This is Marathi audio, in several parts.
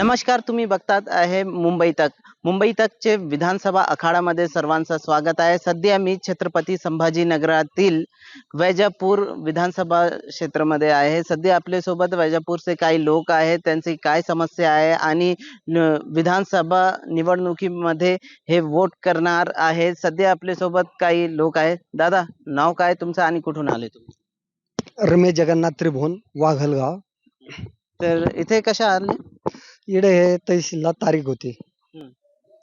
नमस्कार तुम्ही बघतात आहे मुंबई तक. मुंबई तकचे विधानसभा आखाडामध्ये सर्वांचं स्वागत आहे. सध्या मी छत्रपती संभाजीनगरातील वैजापूर विधानसभा क्षेत्रामध्ये आहे. सध्या आपल्यासोबत वैजापूरचे काही लोक आहेत त्यांची काय समस्या आहे आणि विधानसभा निवडणुकीमध्ये हे वोट करणार आहे. सध्या आपल्यासोबत काही लोक आहेत. दादा नाव काय तुमचं आणि कुठून आले तुम्ही? रमेश जगन्नाथ त्रिभुवन वाघलगाव. तर इथे कशा आले? इकडे हे तहसीलला तारीख होती. हम्म.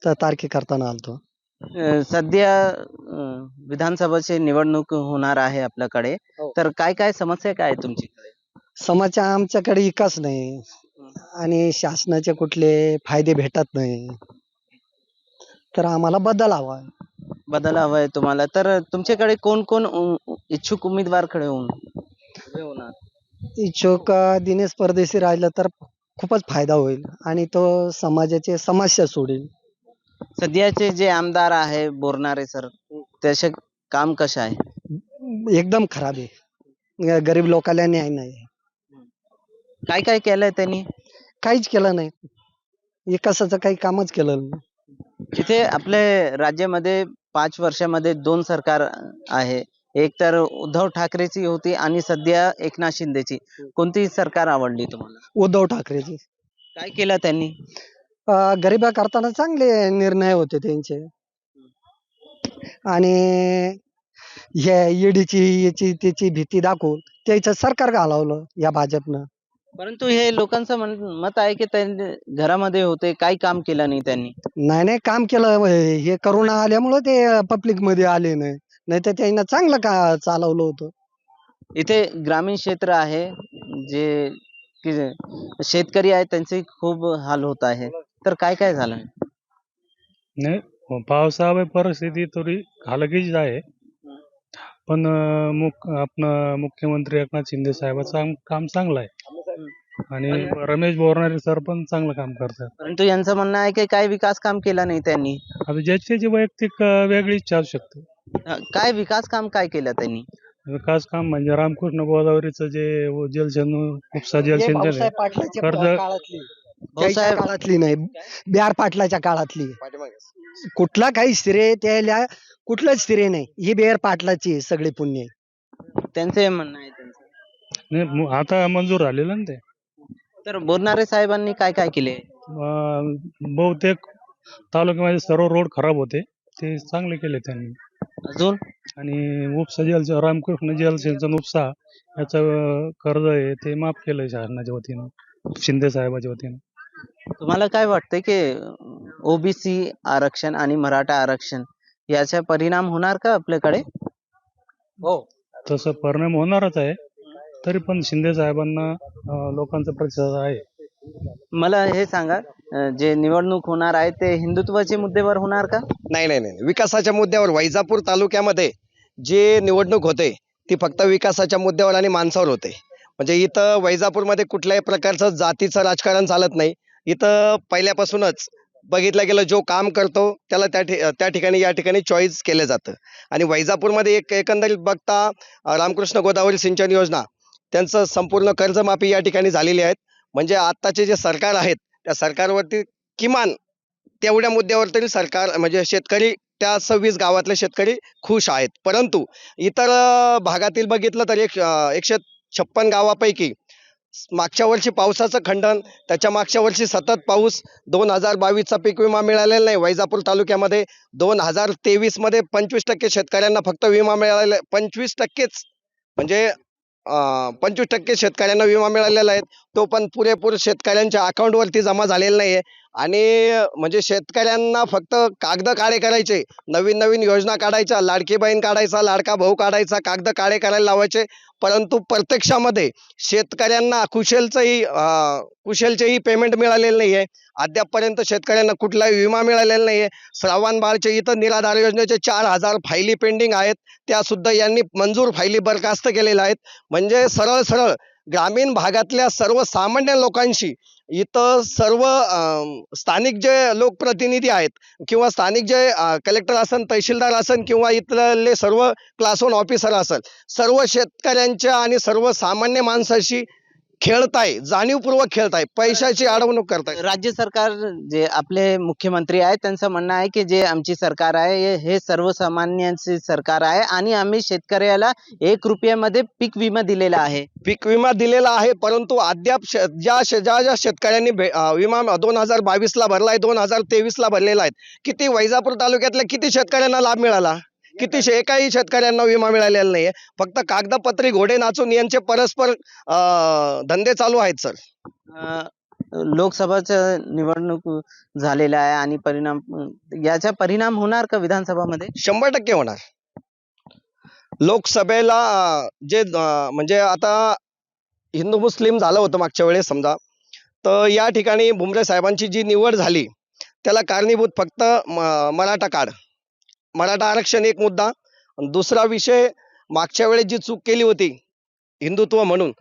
तर तारखे करताना आलतो. अ, सध्या अ, विधानसभेची निवडणूक होणार आहे आपल्याकडे. हो. तर काय काय समस्या काय आहे तुमच्याकडे? समाजच्या आमच्याकडे विकास नाही. आणि शासनाचे कुठले फायदे भेटत नाही. तर आम्हाला बदल हवा बदल हवाय तुम्हाला. तर तुमच्याकडे कोण कोण उ- इच्छुक उमेदवार खडे होऊन उभे होणार? इच्छुक अं, दिनेश परदेशी राहिलं तर खूपच फायदा होईल आणि तो समाजाचे समस्या सोडेल. सध्याचे जे आमदार आहे बोरणारे सर त्याचे काम कसं आहे? एकदम खराब आहे. गरीब लोकांना न्याय नाही. काय काय केलंय त्यांनी? काहीच केलं नाही. विकासाचं काही कामच केलं नाही. इथे आपल्या राज्यामध्ये पाच वर्षामध्ये दोन सरकार आहे. एक तर उद्धव ठाकरेची होती आणि सध्या एकनाथ शिंदेची. कोणती सरकार आवडली तुम्हाला? उद्धव ठाकरेची. काय केलं त्यांनी? अं, गरिबा करताना चांगले निर्णय होते त्यांचे. आणि हे ईडीची याची त्याची भीती दाखवून त्याचं सरकार घालवलं या भाजपनं. परंतु हे लोकांचं म्हण- मत आहे की त्यांनी घरामध्ये होते काही काम केलं नाही त्यांनी? नाही नाही काम केलं हे करोना आल्यामुळं ते पब्लिकमध्ये आले नाही. नाही तर त्यांना चांगलं का चालवलं होतं? इथे ग्रामीण क्षेत्र आहे जे की शेतकरी आहे त्यांचे खूप हाल होत आहे. तर काय काय झालं? नाही पावसामुळे परिस्थिती थोडी हलकीच आहे. पण अं, मुख आपलं मुख्यमंत्री एकनाथ शिंदे साहेबाचं काम- काम चांगलं आहे. आणि रमेश बोरणारे सर पण चांगलं काम करतात. परंतु यांचं म्हणणं आहे की काही विकास काम केलं नाही त्यांनी. आता ज्याची त्याची वैयक्तिक अं, वेगळी इच्छा असू शकते. अं, काय विकास काम काय केलं त्यांनी? विकास काम म्हणजे रामकृष्ण गोदावरीचं जे व जलसिंचन उपसा हे आहे. भाऊसाहेब पाटलाच्या कर्ज- काळातली. त्याच्या भाऊसाहेब काळातली नाही. बिहार पाटलाच्या काळातली. कुठला काही स्त्रिये त्याला कुठलंच स्त्रिये नाही. ही बिहार पाटलाची आहे, सगळी पुण्य त्यांचे म्हणणं आहे त्यांचं. नाही, आता मंजूर झालेलं ना ते. तर बोरणारे साहेबांनी काय काय केले? अं, बहुतेक तालुक्यामध्ये सर्व रोड खराब होते. ते चांगले केले त्यांनी. अजून? आणि उपसा जल रामकृष्ण जलसिंचन उपसा याचं कर्ज आहे ते माफ केलंय शासनाच्या वतीनं शिंदे साहेबाच्या वतीनं. तुम्हाला काय वाटतंय की ओबीसी आरक्षण आणि मराठा आरक्षण याचा परिणाम होणार का आपल्याकडे? तसं परिणाम होणारच आहे तरी पण शिंदे साहेबांना अं, लोकांचा प्रतिसाद आहे. मला हे सांगा अं, जे निवडणूक होणार आहे ते हिंदुत्वाच्या मुद्द्यावर होणार का? नाही नाही नाही. विकासाच्या मुद्द्यावर वैजापूर तालुक्यामध्ये जे निवडणूक होते ती फक्त विकासाच्या मुद्द्यावर आणि माणसावर होते. म्हणजे इथं वैजापूरमध्ये कुठल्याही प्रकारचं जातीचं राजकारण चालत नाही. इथं पहिल्यापासूनच बघितलं गेलं जो काम करतो त्याला त्या ठि त्या ठिकाणी या ठिकाणी चॉईस केलं जातं. आणि वैजापूरमध्ये एक एकंदरीत बघता अं, रामकृष्ण गोदावरी सिंचन योजना त्यांचं संपूर्ण कर्जमाफी या ठिकाणी झालेली आहेत. म्हणजे आत्ताचे जे सरकार आहेत त्या सरकारवरती किमान तेवढ्या मुद्द्यावर तरी सरकार म्हणजे शेतकरी त्या सव्वीस गावातले शेतकरी खुश आहेत परंतु इतर भागातील बघितलं तर एक एकशे छप्पन गावापैकी मागच्या वर्षी पावसाचं खंडन त्याच्या मागच्या वर्षी सतत पाऊस दोन हजार बावीसचा पीक विमा मिळालेला नाही वैजापूर तालुक्यामध्ये दोन हजार तेवीसमध्ये पंचवीस टक्के शेतकऱ्यांना फक्त विमा मिळालेला आहे. पंचवीस टक्केच म्हणजे पंचवीस टक्के शेतकऱ्यांना विमा मिळालेला आहे. तो पण पुरेपूर शेतकऱ्यांच्या अकाउंटवरती जमा झालेला नाही आहे आणि म्हणजे शेतकऱ्यांना फक्त कागद काळे करायचे. नवीन नवीन योजना काढायच्या लाडकी बहीण काढायचा लाडका भाऊ काढायचा कागद काळे करायला लावायचे. परंतु प्रत्यक्षामध्ये शेतकऱ्यांना कुशलचंही कुशलचेही पेमेंट मिळालेलं नाही आहे अद्यापपर्यंत शेतकऱ्यांना कुठलाही विमा मिळालेला नाही आहे श्रावण बाळचे इथं निराधार योजनेचे चार हजार फायली पेंडिंग आहेत. त्यासुद्धा यांनी मंजूर फायली बरखास्त केलेल्या आहेत. म्हणजे सरळ सरळ ग्रामीण भागातल्या सर्वसामान्य लोकांशी इथं सर्व स्थानिक जे लोकप्रतिनिधी आहेत किंवा स्थानिक जे कलेक्टर असन तहसीलदार असन किंवा इथले सर्व क्लास वन ऑफिसर असेल सर्व शेतकऱ्यांच्या आणि सर्वसामान्य माणसाशी खेळताय जाणीवपूर्वक खेळताय पैशाची अडवणूक करताय. राज्य सरकार जे आपले मुख्यमंत्री आहेत त्यांचं म्हणणं आहे की जे आमची सरकार आहे हे- सर्वसामान्यांची सरकार आहे आणि आम्ही शेतकऱ्याला एक रुपयामध्ये पीक विमा दिलेला आहे. पीक विमा दिलेला आहे परंतु अद्याप ज्या ज्या ज्या शेतकऱ्यांनी विमा दोन हजार बावीस ला भरलाय दोन हजार तेवीस ला भरलेला आहे किती वैजापूर तालुक्यातल्या किती शेतकऱ्यांना लाभ मिळाला? किती शे- एकाही शेतकऱ्यांना विमा मिळालेला नाहीये. फक्त कागदपत्री घोडे नाचून यांचे परस्पर धंदे चालू आहेत सर. अं, लोकसभाचं निवडणूक झालेल्या आहे आणि परिणाम याचा परिणाम होणार का विधानसभामध्ये? शंभर टक्के होणार. लोकसभेला जे म्हणजे आता हिंदू मुस्लिम झालं होतं मागच्या वेळेस समजा. तर या ठिकाणी भुमरे साहेबांची जी निवड झाली त्याला कारणीभूत फक्त मराठा कार्ड मराठा आरक्षण एक मुद्दा. दुसरा विषय मागच्या वेळेस जी चूक केली होती हिंदुत्व म्हणून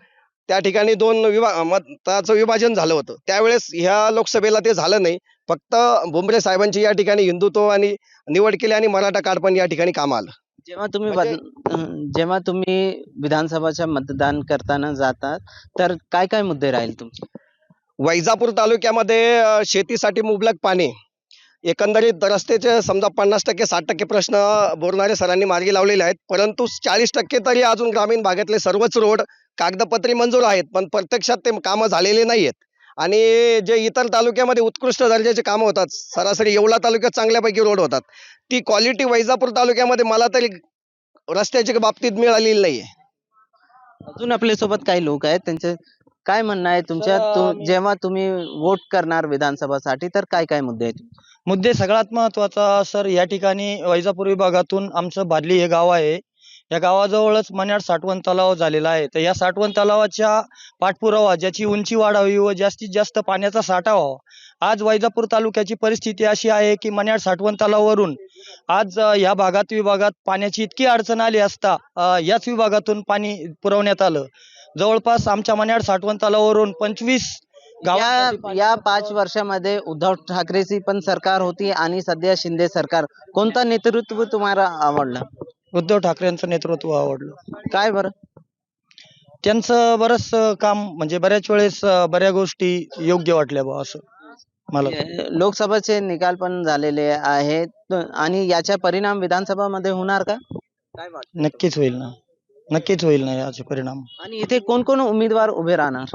त्या ठिकाणी दोन विभा मताचं विभाजन झालं होतं. त्यावेळेस ह्या लोकसभेला ते झालं नाही. फक्त भुमरे साहेबांची या ठिकाणी हिंदुत्व आणि निवड केली आणि मराठा कार्ड पण या ठिकाणी कामं आलं. जेव्हा तुम्ही म्हणजे- जेव्हा तुम्ही विधानसभाच्या मतदान करताना जातात तर काय काय मुद्दे राहील तुमचे? वैजापूर तालुक्यामध्ये शेतीसाठी मुबलक पाणी. एकंदरीत रस्त्याचे समजा पन्नास टक्के साठ टक्के प्रश्न बोरणारे सरांनी मार्गी लावलेले आहेत. परंतु चाळीस टक्के तरी अजून ग्रामीण भागातले सर्वच रोड कागदपत्री मंजूर आहेत पण प्रत्यक्षात ते कामं झालेले नाही आहेत आणि जे इतर तालुक्यामध्ये उत्कृष्ट दर्जाचे कामं होतात सरासरी येवला तालुक्यात चांगल्यापैकी रोड होतात. ती क्वालिटी वैजापूर तालुक्यामध्ये मला तरी रस्त्याच्या बाबतीत मिळालेली नाही अजून आपल्यासोबत काही लोक आहेत त्यांचे काय म्हणणं आहे तुमच्या सर, तु- मी- जेव्हा तुम्ही वोट करणार विधानसभासाठी तर काय काय मुद्दे आहेत? मुद्दे सगळ्यात महत्त्वाचा सर या ठिकाणी वैजापूर विभागातून आमचं भादली हे गाव आहे. या गावाजवळच मन्याड साठवण तलाव झालेला आहे. तर या साठवण तलावाच्या पाठपुरावा ज्याची उंची वाढावी व जास्तीत जास्त पाण्याचा साठा व्हावा आज वैजापूर तालुक्याची परिस्थिती अशी आहे की मन्याड साठवण तलावावरून आज अ, या भागात विभागात पाण्याची इतकी अडचण आली असता अ, याच विभागातून पाणी पुरवण्यात आलं. जवळपास आमच्या मन्याड साठवण तलावावरून पंचवीस या या पाच वर्षामध्ये उद्धव ठाकरेची पण सरकार होती आणि सध्या शिंदे सरकार. कोणतं नेतृत्व तुम्हाला आवडलं? उद्धव ठाकरेंचं नेतृत्व आवडलं. काय बरं? त्यांचं बरंच काम म्हणजे बऱ्याच वेळेस बऱ्या गोष्टी योग्य वाटल्या बा असं मला लोकसभाचे निकाल पण झालेले आहेत. आणि याचा परिणाम विधानसभामध्ये होणार का? नक्कीच होईल ना. नक्कीच होईल ना याचे परिणाम. आणि इथे कोण कोण उमेदवार उभे राहणार?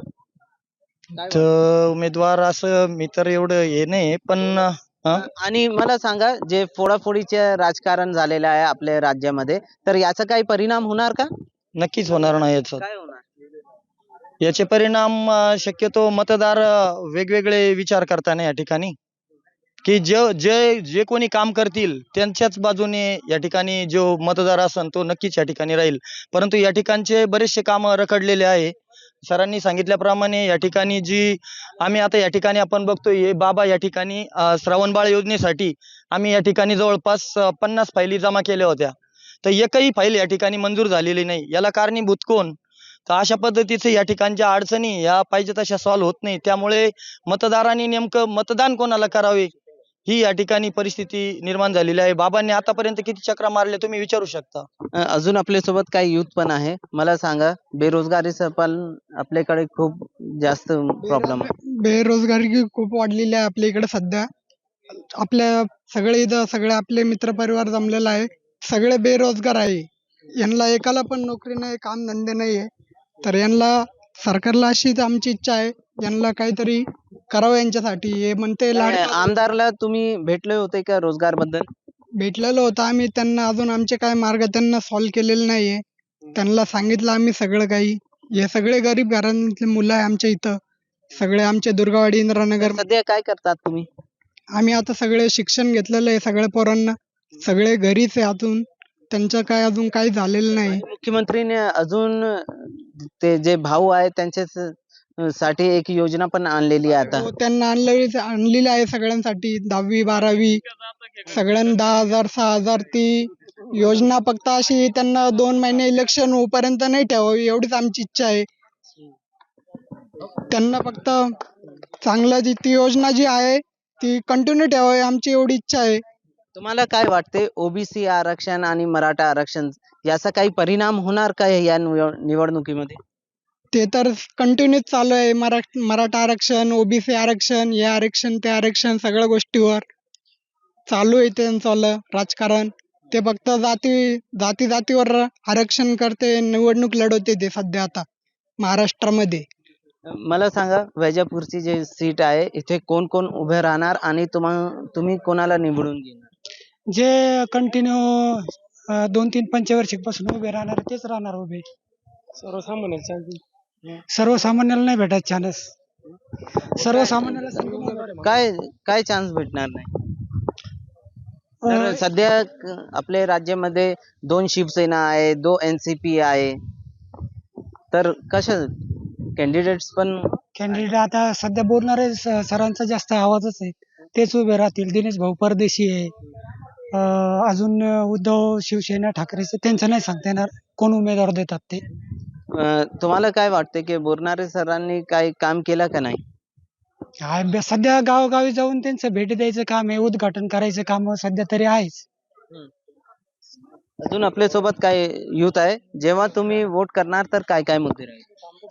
तर उमेदवार असं मी तर एवढं हे नाही पण आणि मला सांगा जे फोडाफोडीचे राजकारण झालेलं आहे आपल्या राज्यामध्ये तर याचा काही परिणाम होणार का? नक्कीच होणार नाही याचं. काय होणार? याचे परिणाम अं, शक्यतो मतदार अं, वेगवेगळे विचार करताना या ठिकाणी. की जे जे जे कोणी काम करतील त्यांच्याच बाजूने या ठिकाणी जो मतदार असन तो नक्कीच या ठिकाणी राहील. परंतु या ठिकाणचे बरेचसे काम रखडलेले आहे. सरांनी सांगितल्याप्रमाणे या ठिकाणी जी आम्ही आता या ठिकाणी आपण बघतोय हे बाबा या ठिकाणी श्रावणबाळ योजनेसाठी आम्ही या ठिकाणी जवळपास पन्नास फायली जमा केल्या होत्या. तर एकही फाईल या ठिकाणी मंजूर झालेली नाही. याला कारणीभूत कोण? तर अशा पद्धतीचे या ठिकाणच्या अडचणी या पाहिजे तशा सॉल्व्ह होत नाही. त्यामुळे मतदारांनी नेमकं मतदान कोणाला करावे? ही या ठिकाणी परिस्थिती निर्माण झालेली आहे. बाबांनी आतापर्यंत किती चक्रा मारल्या तुम्ही विचारू शकता? अ, अजून आपल्यासोबत काही युथ पण आहे. मला सांगा बेरोजगारीचं पण आपल्याकडे खूप जास्त प्रॉब्लेम आहे. बेरोजगारी खूप वाढलेली आहे आपल्या इकडे सध्या. आपल्या सगळे इथं सगळे आपले मित्रपरिवार जमलेला आहे. सगळे बेरोजगार आहे. यांना एकाला पण नोकरी नाही काम धंदे नाही आहे तर यांना सरकारला अशीच आमची इच्छा आहे. यांना काहीतरी करावं यांच्यासाठी. हे म्हणते लाड आमदारला तुम्ही भेटले होते का रोजगारबद्दल भेटलेलो होतं आम्ही. त्यांना अजून आमचे काय मार्ग त्यांना सॉल्व्ह केलेले नाहीये. त्यांना सांगितलं आम्ही सगळं काही. हे सगळे गरीब घरातले मुलं आहे आमच्या इथं. सगळे आमचे दुर्गावाडी इंद्रानगर सध्या काय करतात तुम्ही? आम्ही आता सगळे शिक्षण घेतलेलं आहे सगळ्या पोरांना. सगळे घरीच आहे अजून. त्यांचं काय अजून काही झालेलं नाही. मुख्यमंत्रीने अजून ते जे भाऊ आहे त्यांच्या साठी एक योजना पण आणलेली आहे आता. हो, त्यांना आणलेली आणलेली आहे सगळ्यांसाठी. दहावी बारावी सगळ्यांना दहा हजार सहा हजार ती योजना फक्त अशी त्यांना दोन महिने इलेक्शन होईपर्यंत नाही ठेवावी एवढीच आमची इच्छा आहे. त्यांना फक्त चांगलं जी ती योजना जी आहे ती कंटिन्यू ठेवावी आमची एवढी इच्छा आहे. तुम्हाला काय वाटते ओबीसी आरक्षण आणि मराठा आरक्षण याचा काही परिणाम होणार का या निवड- निवडणुकीमध्ये? ते तर कंटिन्यूच चालू आहे. मरा मराठा आरक्षण ओबीसी आरक्षण हे आरक्षण ते आरक्षण सगळ्या गोष्टीवर चालू आहे त्यांचं राजकारण. ते फक्त जाती जाती जातीवर आरक्षण करते निवडणूक लढवते ते सध्या आता महाराष्ट्रामध्ये. मला सांगा वैजापूरची जी सीट आहे इथे कोण कोण उभे राहणार आणि तुम्हा तुम्ही कोणाला निवडून घेणार? जे कंटिन्यू दोन तीन पंचवार्षिकपासून उभे राहणार तेच राहणार उभे. सर्वसामान्याला नाही भेटत चान्स सर्वसामान्याला संधी. काय काय चान्स भेटणार नाही? तर सध्या क- आपल्या राज्यामध्ये दोन शिवसेना आहे दोन एनसीपी आहे. तर कशा कॅन्डिडेट्स पण कॅन्डिडेट आता सध्या बोलणारे स- सरांचा जास्त आवाजच आहे. तेच उभे राहतील. दिनेश भाऊ परदेशी आहे. अं, अजून उद्धव शिवसेना ठाकरेचं त्यांचं नाही सांगता येणार. कोण उमेदवार देतात ते? तुम्हाला काय वाटते की बोरनारे सरांनी काही काम केलं का नाही? बे- सध्या गावोगावी जाऊन त्यांचं भेटी द्यायचं काम आहे उद्घाटन करायचं काम सध्या तरी आहेच. अजून आपल्यासोबत काय युथ आहे? जेव्हा तुम्ही वोट करणार तर काय काय मुद्दे राहील?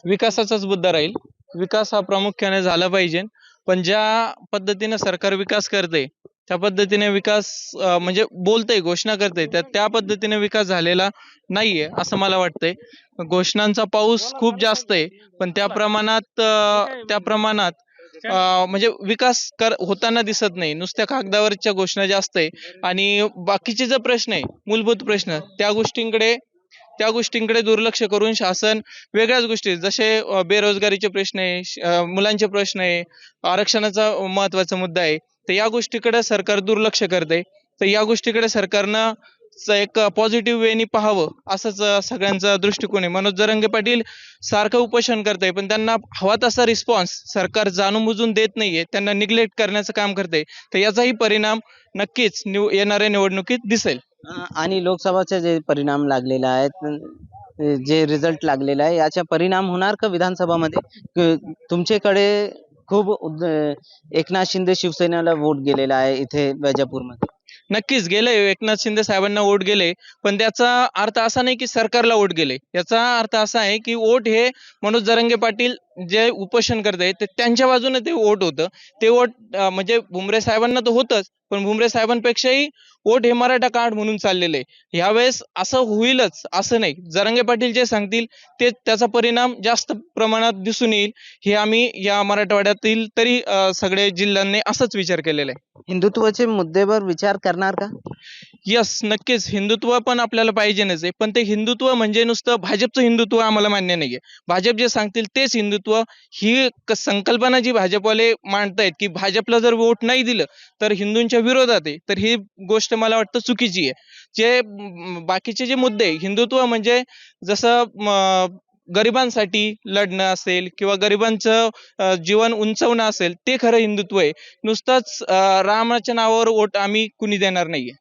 विकासाचाच मुद्दा राहील. विकास हा प्रामुख्याने झाला पाहिजे. पण ज्या पद्धतीने सरकार विकास करते त्या पद्धतीने विकास म्हणजे बोलतंय घोषणा करते त्या त्या पद्धतीने विकास झालेला नाहीये असं मला वाटतंय. घोषणांचा पाऊस खूप जास्त आहे पण त्या प्रमाणात त्या प्रमाणात म्हणजे विकास कर होताना दिसत नाही. नुसत्या कागदावरच्या घोषणा जास्त आहे. आणि बाकीचे जे प्रश्न आहे मूलभूत प्रश्न त्या गोष्टींकडे त्या गोष्टींकडे दुर्लक्ष करून शासन वेगळ्याच गोष्टी जसे बेरोजगारीचे प्रश्न आहे मुलांचे प्रश्न आहे आरक्षणाचा महत्त्वाचा मुद्दा आहे. तर या गोष्टीकडे सरकार दुर्लक्ष करते. तर या गोष्टीकडे सरकारनं एक पॉझिटिव्ह वेनी पाहावं असंच सगळ्यांचा दृष्टिकोन आहे. मनोज जरंगे पाटील सारखं उपोषण करते पण त्यांना हवा तसा रिस्पॉन्स सरकार जाणून बुजून देत नाहीये त्यांना निग्लेक्ट करण्याचं काम करते तर याचाही परिणाम नक्कीच निव येणाऱ्या निवडणुकीत दिसेल. आणि लोकसभाचे जे परिणाम लागलेले आहेत जे रिझल्ट लागलेला आहे याचा परिणाम होणार का विधानसभामध्ये? तुमच्याकडे खूप एकनाथ शिंदे शिवसेनेला वोट गेलेला आहे इथे वैजापूरमध्ये नक्कीच गेले एकनाथ शिंदे साहेबांना वोट गेले पण त्याचा अर्थ असा नाही की सरकारला वोट गेले. याचा अर्थ असा आहे की वोट हे मनोज जरंगे पाटील जे उपोषण करते ते त्यांच्या बाजूने ते वोट होतं. ते वोट म्हणजे भुमरे साहेबांना तर होतच पण भुमरे साहेबांपेक्षाही वोट हे मराठा कार्ड म्हणून चाललेलं आहे. यावेळेस असं होईलच असं नाही. जरंगे पाटील जे सांगतील ते त्याचा परिणाम जास्त प्रमाणात दिसून येईल. हे आम्ही या मराठवाड्यातील तरी सगळे जिल्ह्यांनी असंच विचार केलेला आहे. हिंदुत्वाचे मुद्द्यावर विचार करणार का? यस नक्कीच. हिंदुत्व पण आपल्याला पाहिजेच आहे. पण ते हिंदुत्व म्हणजे नुसतं भाजपचं हिंदुत्व आम्हाला मान्य नाहीये. भाजप जे सांगतील तेच हिंदुत्व ही संकल्पना जी भाजपवाले मांडतायत की भाजपला जर वोट नाही दिलं तर हिंदूंच्या विरोधात आहे. तर ही गोष्ट मला वाटतं चुकीची आहे. जे बाकीचे जे मुद्दे हिंदुत्व म्हणजे जसं गरिबांसाठी लढणं असेल किंवा गरिबांचं जीवन उंचवणं असेल ते खरं हिंदुत्व आहे. नुसतंच रामाच्या नावावर वोट आम्ही कुणी देणार नाहीये.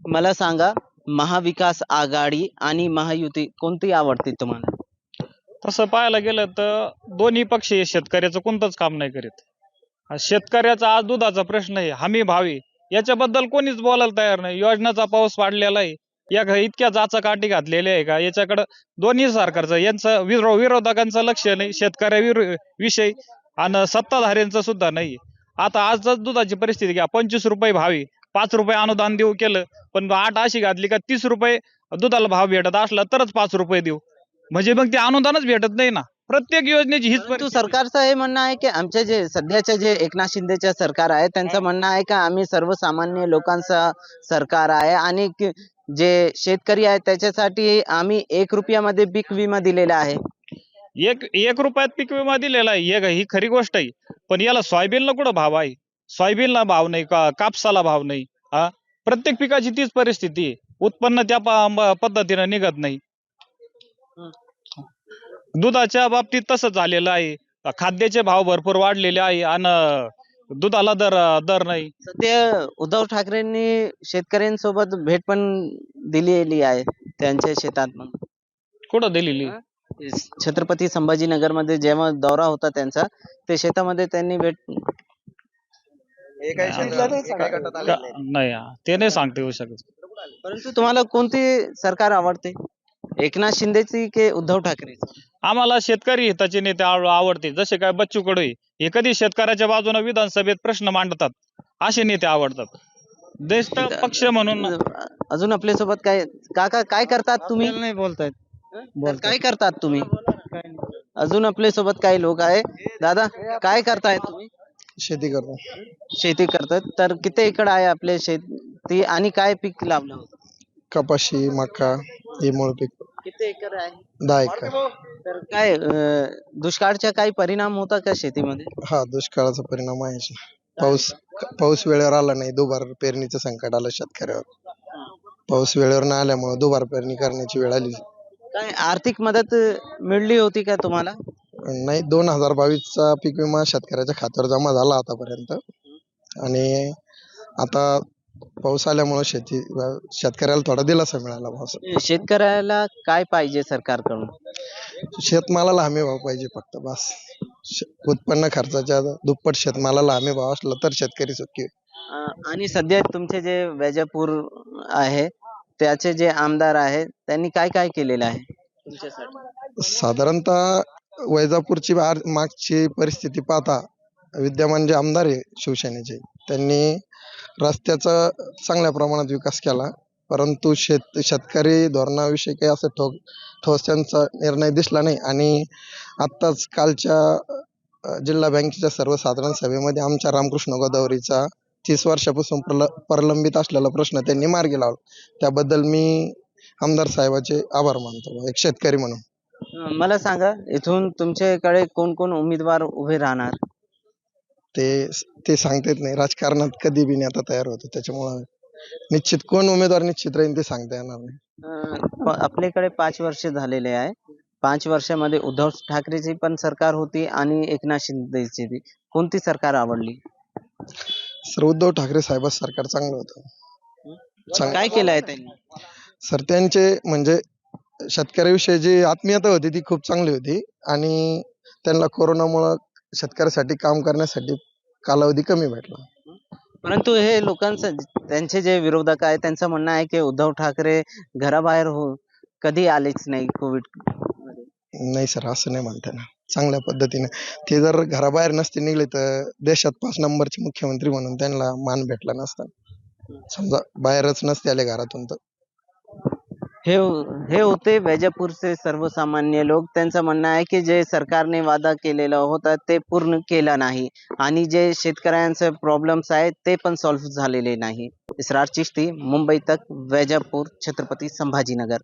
मला सांगा महाविकास आघाडी आणि महायुती कोणती आवडते तुम्हाला? तसं पाहायला गेलं तर दोन्ही पक्ष हे शेतकऱ्याचं कोणतंच काम नाही करीत. शेतकऱ्याचा आज दुधाचा प्रश्न आहे हमी भावी. याच्याबद्दल कोणीच बोलायला तयार नाही. योजनाचा पाऊस वाढलेला आहे. या घ- इतक्या जाचा काठी घातलेल्या आहे का? याच्याकडं दोन्ही सरकारचं यांचं विरो विरोधकांचं लक्ष नाही. शेतकऱ्या विषयी आणि सत्ताधाऱ्यांचं सुद्धा नाही. आता आजच दुधाची परिस्थिती घ्या. पंचवीस रुपये भावी. पाच रुपये अनुदान देऊ केलं. पण आठ अशी घातली का तीस रुपये दुधाला भाव भेटत असला तरच पाच रुपये देऊ. म्हणजे मग ते अनुदानच भेटत नाही ना. प्रत्येक योजनेची हीच परंतु परिस्थिती. सरकारचं हे म्हणणं आहे की आमचे जे सध्याचे जे एकनाथ शिंदेचे सरकार आहे त्यांचं म्हणणं आहे का आम्ही सर्वसामान्य लोकांचा सरकार आहे आणि की- जे शेतकरी आहेत त्याच्यासाठी आम्ही एक रुपयामध्ये पीक विमा दिलेला आहे. एक एक रुपयात पीक विमा दिलेला आहे. एक ही खरी गोष्ट आहे. पण याला सोयाबीनला कुठं भाव आहे? सोयाबीनला भाव नाही का? कापसाला भाव नाही. हा? प्रत्येक पिकाची तीच परिस्थिती आहे. उत्पन्न त्या प- म- पद्धतीनं निघत नाही. दुधाच्या बाबतीत तसंच झालेलं आहे. खाद्याचे भाव भरपूर वाढलेले आहे आणि दुधाला दर दर नाही. सध्या उद्धव ठाकरेंनी शेतकऱ्यांसोबत भेट पण दिलेली आहे त्यांच्या शेतात. मग कुठं दिलेली? छत्रपती संभाजीनगरमध्ये जेव्हा दौरा होता त्यांचा ते शेतामध्ये त्यांनी भेट एकाही क्षेत्रात एकाही गटात आलेलं नाही. नाही ते नाही सांगता येऊ शकत. परंतु तुम्हाला कोणती सरकार आवडते? एकनाथ शिंदेची की उद्धव ठाकरे आम्हाला शेतकरी हिताचे नेते आव- आवडते जसे काय बच्चू कडू. हे कधी शेतकऱ्याच्या बाजूने विधानसभेत प्रश्न मांडतात असे नेते आवडतात. ज्येष्ठ पक्ष म्हणून अजून आपल्यासोबत काय काका काय करतात तुम्ही? नाही बोलतायत. तर काय करतात तुम्ही? अजून आपल्यासोबत काही लोक आहे. दादा काय करताय तुम्ही? शेती करतो. शेती करतात. तर किती एकर आहे आपले शेती आणि काय पीक लावलं होतं? कपाशी मका हे मूळ पीक. किती एकर आहे? दहा एकर. तर काय अं, दुष्काळचा काही परिणाम होता का शेतीमध्ये? हा दुष्काळाचा परिणाम आहे. पाऊस पाऊस वेळेवर आला नाही दुबार पेरणीचं संकट आलं शेतकऱ्यावर. पाऊस वेळेवर न आल्यामुळे दुबार पेरणी करण्याची वेळ आली. काय आर्थिक मदत मिळली होती का तुम्हाला? नाही दोन हजार बावीसचा पीक विमा शेतकऱ्याच्या खात्यावर जमा झाला आतापर्यंत. आणि आता पाऊस आल्यामुळे शेती शेतकऱ्याला थोडा दिलासा मिळाला भाव शेतकऱ्याला काय पाहिजे सरकारकडून? शेतमालाला हमी भाव पाहिजे फक्त बस. श- उत्पन्न खर्चाच्या दुप्पट शेतमालाला हमी भाव असला तर शेतकरी सुखी. होईल. अं, आणि सध्या तुमचे जे वैजापूर आहे त्याचे जे आमदार आहे त्यांनी काय काय केलेलं आहे तुमच्यासाठी? साधारणतः वैजापूरची आर- मागची परिस्थिती पाहता विद्यमान जे म्हणजे आमदार आहे शिवसेनेचे. त्यांनी रस्त्याचा चांगल्या प्रमाणात विकास केला. परंतु शेत शेतकरी धोरणाविषयी काही असं ठोक ठोस त्यांचा निर्णय दिसला नाही. आणि आत्ताच कालच्या जिल्हा बँकेच्या सर्वसाधारण सभेमध्ये आमच्या रामकृष्ण गोदावरीचा तीस वर्षापासून प्रल प्रलंबित असलेला प्रश्न त्यांनी मार्गी लावला. त्याबद्दल मी आमदार साहेबाचे आभार मानतो. एक शेतकरी म्हणून. मला सांगा इथून तुमच्याकडे कोण कोण उमेदवार उभे राहणार? ते ते सांगता येत नाही. राजकारणात कधी बी नेता तयार होतो त्याच्यामुळं निश्चित कोण उमेदवार निश्चित राहील ते सांगता येणार नाही. अं, आपल्याकडे पाच वर्ष झालेले आहे. पाच वर्षामध्ये उद्धव ठाकरेची पण सरकार होती आणि एकनाथ शिंदेची बी. कोणती सरकार आवडली? सर उद्धव ठाकरे साहेब सरकार चांगलं होतं. चांग- काय केलं आहे त्यांनी? सर त्यांचे म्हणजे शेतकऱ्याविषयी जी आत्मीयता होती ती खूप चांगली होती. आणि त्यांना कोरोनामुळं शेतकऱ्यासाठी काम करण्यासाठी कालावधी कमी भेटला. परंतु हे लोकांचं त्यांचे जे विरोधक आहे त्यांचं म्हणणं आहे की उद्धव ठाकरे घराबाहेर हो कधी आलेच नाही कोविड नाही सर असं नाही म्हणता येणार. चांगल्या पद्धतीने. ते जर घराबाहेर नसते निघले तर देशात पाच नंबरचे मुख्यमंत्री म्हणून त्यांना मान भेटला नसता. समजा बाहेरच नसते आले घरातून तर. हे हो, हे होते वैजापूरचे सर्वसामान्य लोक. त्यांचं म्हणणं आहे की जे सरकारने वादा केलेला होता ते पूर्ण केला नाही. आणि जे शेतकऱ्यांचे प्रॉब्लेम्स आहेत ते पण सॉल्व्ह झालेले नाही. इसरार चिश्ती मुंबई तक वैजापूर छत्रपती संभाजीनगर.